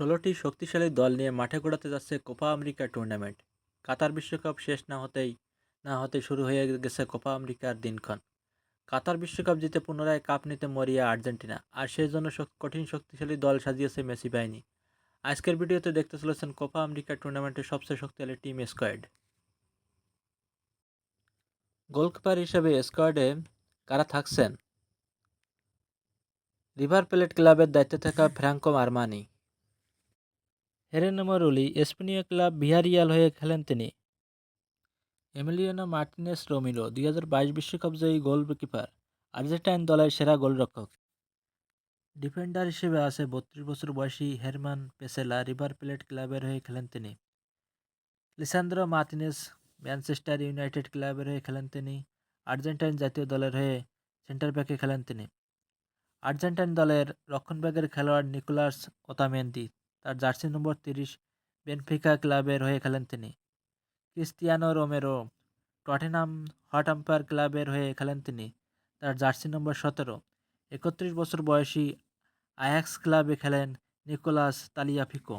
ষোলোটি শক্তিশালী দল নিয়ে মাঠে গড়াতে যাচ্ছে কোপা আমেরিকা টুর্নামেন্ট। কাতার বিশ্বকাপ শেষ না হতেই, না হতে শুরু হয়ে গেছে কোপা আমেরিকার দিনক্ষণ। কাতার বিশ্বকাপ জিতে পুনরায় কাপ নিতে মরিয়া আর্জেন্টিনা, আর সেই জন্য কঠিন শক্তিশালী দল সাজিয়েছে মেসি বাহিনী। আজকের ভিডিওতে দেখতে চলেছেন কোপা আমেরিকা টুর্নামেন্টের সবচেয়ে শক্তিশালী টিম স্কোয়াড। গোলকিপার হিসেবে স্কোয়াডে কারা থাকছেন? রিভার প্লেট ক্লাবের দায়িত্বে থাকা ফ্র্যাঙ্কো আরমানি হেরেনমো রুলি স্পেনীয় ক্লাব ভিয়ারিয়াল হয়ে খেলেন তিনি। এমিলিয়ানো মার্টিনেস রোমিলো দুই হাজার বাইশ বিশ্বকাপ জয়ী গোলকিপার, আর্জেন্টাইন দলের সেরা গোলরক্ষক। ডিফেন্ডার হিসেবে আছে বত্রিশ বছর বয়সী হেরমান পেসেলা, রিভার প্লেট ক্লাবের হয়ে খেলেন তিনি। লিসান্দ্রো মার্টিনেস ম্যানচেস্টার ইউনাইটেড ক্লাবের হয়ে খেলেন তিনি। আর্জেন্টাইন জাতীয় দলের হয়ে সেন্টার ব্যাকে খেলেন তিনি। আর্জেন্টাইন দলের রক্ষণভাগের খেলোয়াড় নিকোলাস ওতামেন্দি তার জার্সি নম্বর তিরিশ বেনফিকা ক্লাবের হয়ে খেলেন তিনি। Cristiano Romero Tottenham Hotspur ক্লাবের হয়ে খেলেন তিনি। তার জার্সি নম্বর সতেরো, একত্রিশ বছর বয়সী আয়াক্স ক্লাবে খেলেন নিকোলাস তালিয়াফিকো।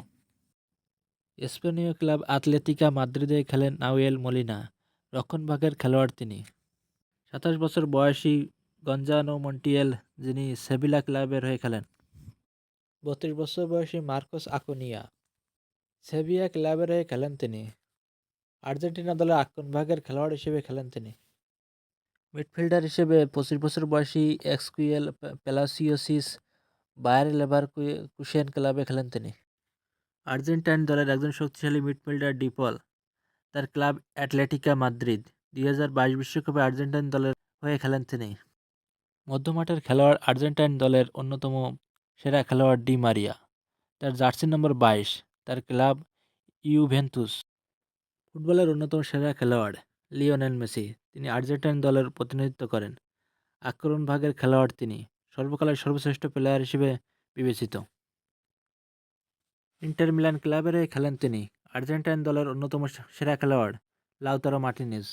স্পেনীয় ক্লাব আতলেতিকা মাদ্রিদে খেলেন নাউয়েল মলিনা, রক্ষণভাগের খেলোয়াড় তিনি। সাতাশ বছর বয়সী গঞ্জানো মন্টিয়েল, যিনি সেভিলা ক্লাবের হয়ে খেলেন। বত্রিশ বছর বয়সী মার্কোস আকোনিয়া। সেভিয়া ক্লাবের হয়ে খেলেন তিনি। আর্জেন্টিনা দলের আক্রমণভাগের খেলোয়াড় হিসেবে খেলেন তিনি। মিডফিল্ডার হিসেবে পঁচিশ বছর বয়সী এক্সকুয়েল প্যালাসিওসিস বায়ার লেভার কুশিয়ান ক্লাবে খেলেন তিনি। আর্জেন্টাইন দলের একজন শক্তিশালী মিডফিল্ডার ডিপল, তার ক্লাব অ্যাটলেটিকা মাদ্রিদ দুই হাজার বাইশ বিশ্বকাপে আর্জেন্টাইন দলের হয়ে খেলেন তিনি। মধ্যমাঠের খেলোয়াড় আর্জেন্টাইন দলের অন্যতম সেরা খেলোয়াড় ডি মারিয়া। তার জার্সি নম্বর বাইশ, তার ক্লাব ইউভেন্তুস। ফুটবলের অন্যতম সেরা খেলোয়াড় লিওনেল মেসি, তিনি আর্জেন্টাইন দলের প্রতিনিধিত্ব করেন। আক্রমণ ভাগের খেলোয়াড় তিনি, সর্বকালের সর্বশ্রেষ্ঠ প্লেয়ার হিসেবে বিবেচিত। ইন্টার মিলান ক্লাবের খেলেন তিনি, আর্জেন্টাইন দলের অন্যতম সেরা খেলোয়াড় লাউতারো মার্টিনেজ।